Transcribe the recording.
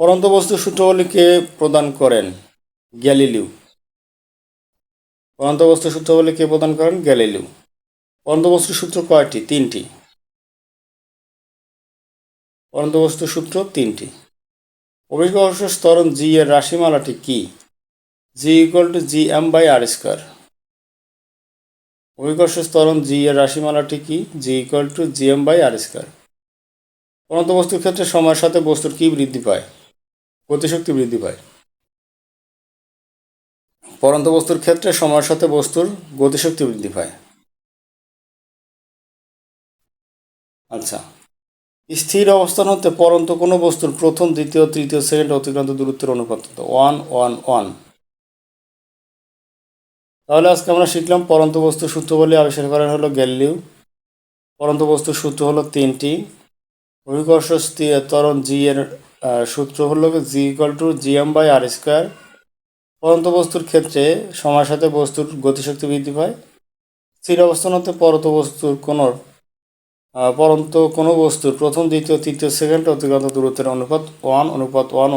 পরন্ত বস্তু সূত্রগুলি কে প্রদান করেন গ্যালিলিউ। পরন্ত বস্তু সূত্রগুলি কে প্রদান করেন গ্যালিলিউ। পরন্ত বস্তু সূত্র কয়টি? তিনটি। পরন্ত বস্তু সূত্র তিনটি। অভিকর্ষ স্তরণ জি এর রাশিমালাটি কি? G equal to G M by R square অভিকর্ষ স্তরণ জি এর রাশিমালাটি কি? G equal to G M by R square পরন্ত বস্তুর ক্ষেত্রে সময়ের সাথে বস্তুর কি বৃদ্ধি পায়? গতিশক্তি বৃদ্ধি পায়। পরন্ত বস্তুর ক্ষেত্রে সময়ের সাথে বস্তুর গতিশক্তি বৃদ্ধি পায়। আচ্ছা। স্থির অবস্থান হতে পরন্ত কোনো বস্তুর প্রথম, দ্বিতীয়, তৃতীয়, সেকেন্ড, অতিক্রান্ত দূরত্বের অনুপাত ওয়ান ওয়ান ওয়ান তাহলে আজকে আমরা শিখলাম পরন্ত বস্তু সূত্র বলে আবিষ্কার করা হলো গ্যালিলিউ পরন্ত বস্তুর সূত্র হলো তিনটি। অভিকর্ষ স্থির ত্বরণ জি এর সূত্র হলো G equal to G M by R square পরন্ত বস্তুর ক্ষেত্রে সময়ের সাথে বস্তুর গতিশক্তি বৃদ্ধি পায়। স্থির অবস্থান হতে পরন্ত বস্তুর কোনো পরন্ত কোনো বস্তুর প্রথম, দ্বিতীয়, তৃতীয় সেকেন্ড অতিক্রান্ত দূরত্বের অনুপাত ওয়ান অনুপাত ওয়ান